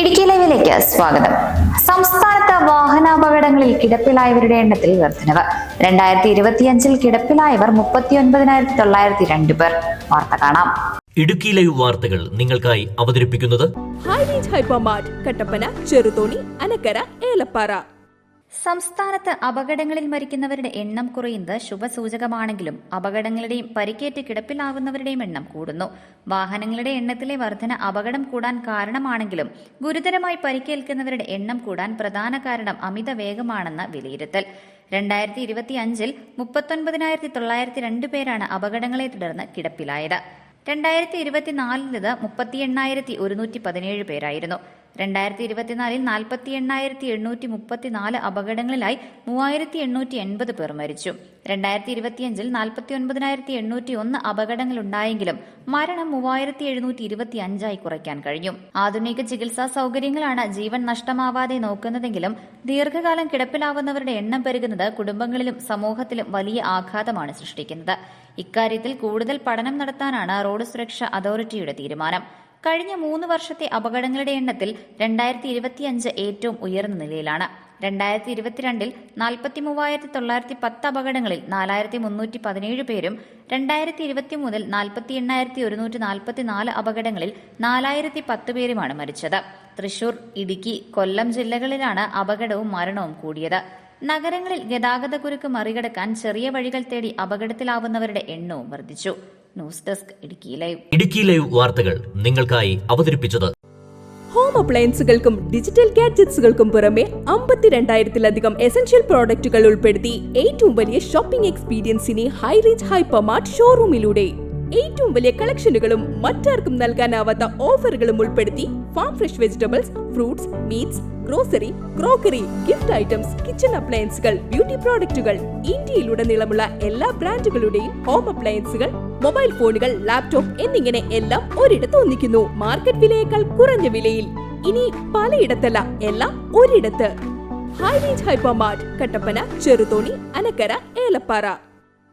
ഇടുക്കി ലൈവിലേക്ക് സ്വാഗതം. സംസ്ഥാനത്ത് വാഹനാപകടങ്ങളിൽ കിടപ്പിലായവരുടെ എണ്ണത്തിൽ വർധനവ്. രണ്ടായിരത്തി ഇരുപത്തിയഞ്ചിൽ കിടപ്പിലായവർ മുപ്പത്തിയൊൻപതിനായിരത്തി തൊള്ളായിരത്തി രണ്ട് പേർ. വാർത്ത കാണാം. ഇടുക്കി ലൈവ് വാർത്തകൾ നിങ്ങൾക്കായി അവതരിപ്പിക്കുന്നത് high range hypermart Kattappana Cheruthoni Anakkara Elappara. സംസ്ഥാനത്ത് അപകടങ്ങളിൽ മരിക്കുന്നവരുടെ എണ്ണം കുറയുന്നത് ശുഭസൂചകമാണെങ്കിലും അപകടങ്ങളുടെയും പരിക്കേറ്റ് കിടപ്പിലാകുന്നവരുടെയും എണ്ണം കൂടുന്നു. വാഹനങ്ങളുടെ എണ്ണത്തിലെ വർധന അപകടം കൂടാൻ കാരണമാണെങ്കിലും ഗുരുതരമായി പരിക്കേൽക്കുന്നവരുടെ എണ്ണം കൂടാൻ പ്രധാന കാരണം അമിത വേഗമാണെന്ന വിലയിരുത്തൽ. രണ്ടായിരത്തി ഇരുപത്തി അഞ്ചിൽ മുപ്പത്തൊൻപതിനായിരത്തി തൊള്ളായിരത്തി രണ്ട് പേരാണ് അപകടങ്ങളെ തുടർന്ന് കിടപ്പിലായത്. രണ്ടായിരത്തി ഇരുപത്തിനാലിലത് മുപ്പത്തി എണ്ണായിരത്തി ഒരുന്നൂറ്റി പതിനേഴ് പേരായിരുന്നു. രണ്ടായിരത്തി ഇരുപത്തിനാലിൽ നാൽപ്പത്തി എണ്ണായിരത്തി എണ്ണൂറ്റി മുപ്പത്തിനാല് അപകടങ്ങളിലായി മൂവായിരത്തി എണ്ണൂറ്റി എൺപത് പേർ മരിച്ചു. രണ്ടായിരത്തി ഇരുപത്തിയഞ്ചിൽ നാൽപ്പത്തി ഒൻപതിനായിരത്തി എണ്ണൂറ്റി ഒന്ന് അപകടങ്ങൾ ഉണ്ടായെങ്കിലും മരണം മൂവായിരത്തി എഴുന്നൂറ്റി ഇരുപത്തി അഞ്ചായി കുറയ്ക്കാൻ കഴിഞ്ഞു. ആധുനിക ചികിത്സാ സൗകര്യങ്ങളാണ് ജീവൻ നഷ്ടമാവാതെ നോക്കുന്നതെങ്കിലും ദീർഘകാലം കിടപ്പിലാവുന്നവരുടെ എണ്ണം പെരുകുന്നത് കുടുംബങ്ങളിലും സമൂഹത്തിലും വലിയ ആഘാതമാണ് സൃഷ്ടിക്കുന്നത്. ഇക്കാര്യത്തിൽ കൂടുതൽ പഠനം നടത്താനാണ് റോഡ് സുരക്ഷാ അതോറിറ്റിയുടെ തീരുമാനം. കഴിഞ്ഞ മൂന്ന് വർഷത്തെ അപകടങ്ങളുടെ എണ്ണത്തിൽ രണ്ടായിരത്തി ഇരുപത്തിയഞ്ച് ഏറ്റവും ഉയർന്ന നിലയിലാണ്. രണ്ടായിരത്തി ഇരുപത്തിരണ്ടിൽ നാൽപ്പത്തി മൂവായിരത്തി തൊള്ളായിരത്തി പത്ത് അപകടങ്ങളിൽ നാലായിരത്തി മുന്നൂറ്റി പതിനേഴ് പേരും രണ്ടായിരത്തി ഇരുപത്തി മൂന്നിൽ നാൽപ്പത്തി എണ്ണായിരത്തി ഒരുന്നൂറ്റി നാൽപ്പത്തി നാല് അപകടങ്ങളിൽ നാലായിരത്തി പത്ത് പേരുമാണ് മരിച്ചത്. തൃശൂർ ഇടുക്കി കൊല്ലം ജില്ലകളിലാണ് അപകടവും മരണവും കൂടിയത്. നഗരങ്ങളിൽ ഗതാഗതക്കുരുക്ക് മറികടക്കാൻ ചെറിയ വഴികൾ തേടി അപകടത്തിലാവുന്നവരുടെ എണ്ണവും വർദ്ധിച്ചു. News desk Idukki live. Idukki live വാർത്തകൾ നിങ്ങൾക്കായി അവതരിപ്പിച്ചത് ഹോം അപ്ലയൻസുകൾക്കും ഡിജിറ്റൽ ഗാഡ്ജറ്റ്സുകൾക്കും പുറമെ അമ്പത്തിരണ്ടായിരത്തിലധികം എസൻഷ്യൽ പ്രോഡക്റ്റുകൾ ഉൾപ്പെടുത്തി ഏറ്റവും വലിയ ഷോപ്പിംഗ് എക്സ്പീരിയൻസിനെ ഹൈ റേഞ്ച് ഹൈപ്പർമാർട്ട് ഷോറൂമിലൂടെ ഏറ്റവും വലിയ കളക്ഷനുകളും മറ്റാർക്കും നൽകാനാവാത്ത ഓഫറുകളും ഉൾപ്പെടുത്തി farm fresh vegetables fruits meats grocery crockery gift items kitchen അപ്ലയൻസുകൾ beauty പ്രോഡക്റ്റുകൾ ഇന്ത്യയിലുടനീളമുള്ള എല്ലാ ബ്രാൻഡുകളുടെയും ഹോം അപ്ലയൻസുകൾ മൊബൈൽ ഫോണുകൾ ലാപ്ടോപ്പ് എന്നിങ്ങനെ എല്ലാം ഒരിടത്ത് ഒന്നിക്കുന്നു. മാർക്കറ്റ് വിലയേക്കാൾ കുറഞ്ഞ വിലയിൽ. ഇനി പലയിടത്തല്ല എല്ലാം ഒരിടത്ത്. High range hypermart Kattappana Cheruthoni Anakkara Elappara.